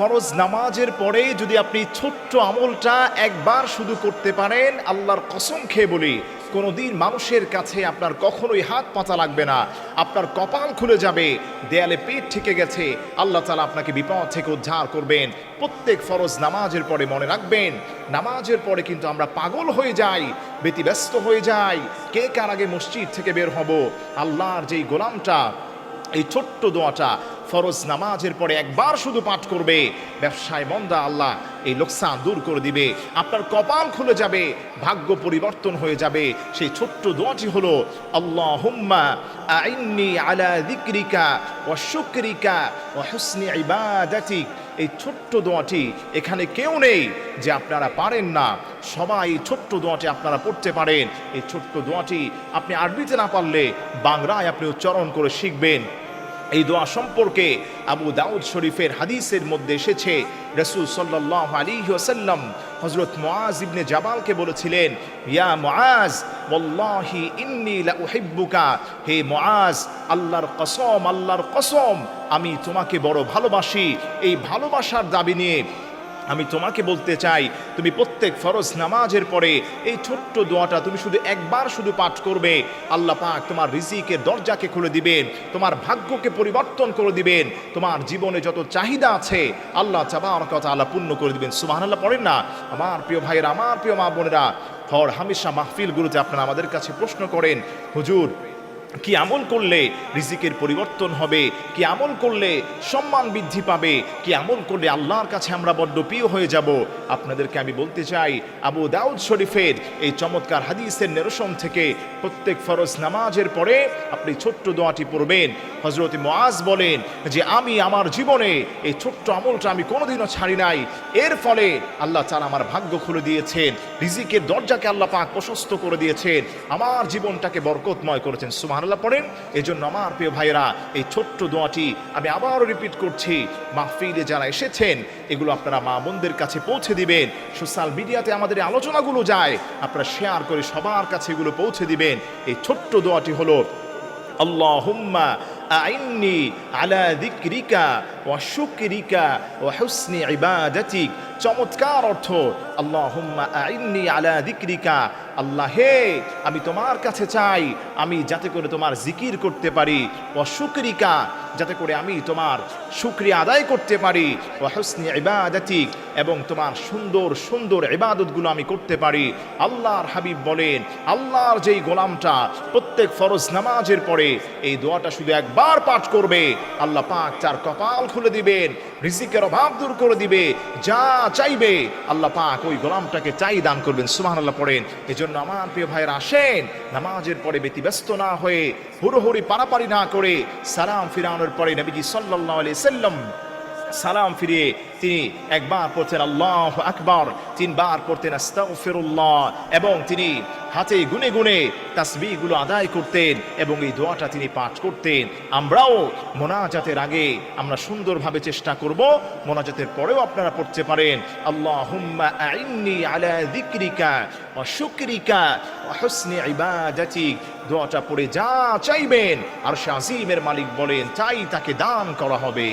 ফরজ নামাজের পরে যদি আপনি ছোট্ট আমলটা একবার শুধু করতে পারেন, আল্লাহর কসম খেয়ে বলি, কোনোদিন মানুষের কাছে আপনার কখনোই হাত পাতা লাগবে না। আপনার কপাল খুলে যাবে, দেয়ালে পেট ঠেকে গেছে, আল্লাহ তালা আপনাকে বিপদ থেকে উদ্ধার করবেন। প্রত্যেক ফরজ নামাজের পরে মনে রাখবেন, নামাজের পরে কিন্তু আমরা পাগল হয়ে যাই, ব্যতিব্যস্ত হয়ে যাই, কে কার আগে মসজিদ থেকে বের হব? আল্লাহর যেই গোলামটা, এই ছোট্ট দোয়াটা ফরজ নামাজের পরে একবার শুধু পাঠ করবে, ব্যবসায় মন্দা আল্লাহ এই লোকসান দূর করে দিবে। আপনার কপাল খুলে যাবে, ভাগ্য পরিবর্তন হয়ে যাবে। সেই ছোট্ট দোয়াটি হলো আল্লাহ হুম্মা আইন্নি আলা দিক্রিকা ও শুক্রিকা ও এই ছোট্ট দোয়াটি এখানে কেউ নেই যে আপনারা পারেন না। সবাই ছোট্ট দোয়াটি আপনারা পড়তে পারেন। এই ছোট্ট দোয়াটি আপনি আরবিতে না পারলে বাংলায় আপনি উচ্চারণ করে শিখবেন। এই দোয়া সম্পর্কে আবু দাউদ শরীফের হাদিসের মধ্যে এসেছে। রসুল সাল্লাহ আলী ওসাল্লাম হজরত মোয়াজ ইবনে জাবালকে বলেছিলেন, ইয়া মোয়াজ ওয়াল্লাহি ইন্নি হেব্বুকা হে মোয়াজ আল্লাহর কসম আল্লাহর কসম, আমি তোমাকে বড় ভালোবাসি। এই ভালোবাসার দাবি নিয়ে আমি তোমাকে বলতে চাই, তুমি প্রত্যেক ফরজ নামাজের পরে এই ছোট্ট দোয়াটা তুমি শুধু একবার শুধু পাঠ করবে। আল্লাহ পাক তোমার রিজিকের দরজাকে খুলে দিবেন, তোমার ভাগ্যকে পরিবর্তন করে দিবেন, তোমার জীবনে যত চাহিদা আছে, আল্লাহ চাবার কথা আল্লাহ পূর্ণ করে দিবেন। সুবাহ আল্লাহ পড়েন না? আমার প্রিয় ভাইয়েরা, আমার প্রিয় মা বোনেরা হর হামেশা মাহফিলগুলোতে আপনারা আমাদের কাছে প্রশ্ন করেন, হুজুর কি আমল করলে রিজিকের পরিবর্তন হবে? কি আমল করলে সম্মান বৃদ্ধি পাবে? কি আমল করলে আল্লাহর কাছে আমরা বড্ড প্রিয় হয়ে যাব? আপনাদেরকে আমি বলতে চাই, আবু দাউদ শরীফের এই চমৎকার হাদিসের নিরসন থেকে প্রত্যেক ফরজ নামাজের পরে আপনি ছোট্ট দোয়াটি পড়বেন। হজরত মোয়াজ বলেন যে, আমি আমার জীবনে এই ছোট্ট আমলটা আমি কোনোদিনও ছাড়ি নাই। এর ফলে আল্লাহ চান আমার ভাগ্য খুলে দিয়েছেন। রিজিকের দরজাকে আল্লাহ পাক প্রশস্ত করে দিয়েছেন। আমার জীবনটাকে বরকতময় করেছেন। সুবহানাল্লাহ পড়েন। এজন্য আমার প্রিয় ভাইয়েরা, এই ছোট্ট দোয়াটি আমি আবারও রিপিট করছি। মাহফিলে যারা এসেছেন, এগুলো আপনারা মা বোনদের কাছে পৌঁছে দিবেন। সোশ্যাল মিডিয়াতে আমাদের আলোচনাগুলো যায়, আপনারা শেয়ার করে সবার কাছে এগুলো পৌঁছে দিবেন। এই ছোট্ট দোয়াটি হলো আল্লাহ হুম্মা আইন্নি আলা যিকরিকা ওয়া শুকরিকা ইবাদাতিক চমৎকার অর্থ, আল্লাহুম্মা আইন্নি আলা যিকরিকা। আল্লাহ হে, আমি তোমার কাছে চাই, আমি যাতে করে তোমার জিকির করতে পারি। ও শুকরিকা যাতে করে আমি তোমার শুক্রিয়া আদায় করতে পারি। ও হুসনি ইবাদাতিক এবং তোমার সুন্দর সুন্দর ইবাদতগুলো আমি করতে পারি। আল্লাহর হাবিব বলেন, আল্লাহর যেই গোলামটা প্রত্যেক ফরজ নামাজের পরে, এই দোয়াটা শুধু একবার পাঠ করবে। আল্লাহ পাক তার কপাল খুলে দিবেন, রিজিকের অভাব দূর করে দিবে, যা চাইবে, আল্লাহ পাক ওই গোলামটাকে চাই দান করবেন সুমাহ আল্লাহ পড়েন। এজন্য আমার প্রিয় ভাইয়ের, আসেন, নামাজের পরে ব্যতিব্যস্ত না হয়ে হুড়োহুড়ি, পারাপারি না করে সালাম ফিরানোর পরে নবীজি সাল্লাল্লাহু আলাইহি সাল্লাম সালাম ফিরিয়ে তিনি একবার পড়তেন আল্লাহ আকবর, তিনবার পড়তেন আস্তাগফিরুল্লাহ, এবং তিনি হাতে গুনে গুনে তাসবিহগুলো আদায় করতেন এবং এই দোয়াটা তিনি পাঠ করতেন। আমরাও মোনাজাতের আগে আমরা সুন্দরভাবে চেষ্টা করব, মোনাজাতের পরেও আপনারা পড়তে পারেন, আল্লাহুম্মা আইন্নি আলা যিকরিকা ওয়া শুকরিকা ওয়া হুসনি ইবাদাতিক দোয়াটা পড়ে যা চাইবেন আর শাজিমের মালিক বলেন চাই তাকে দান করা হবে।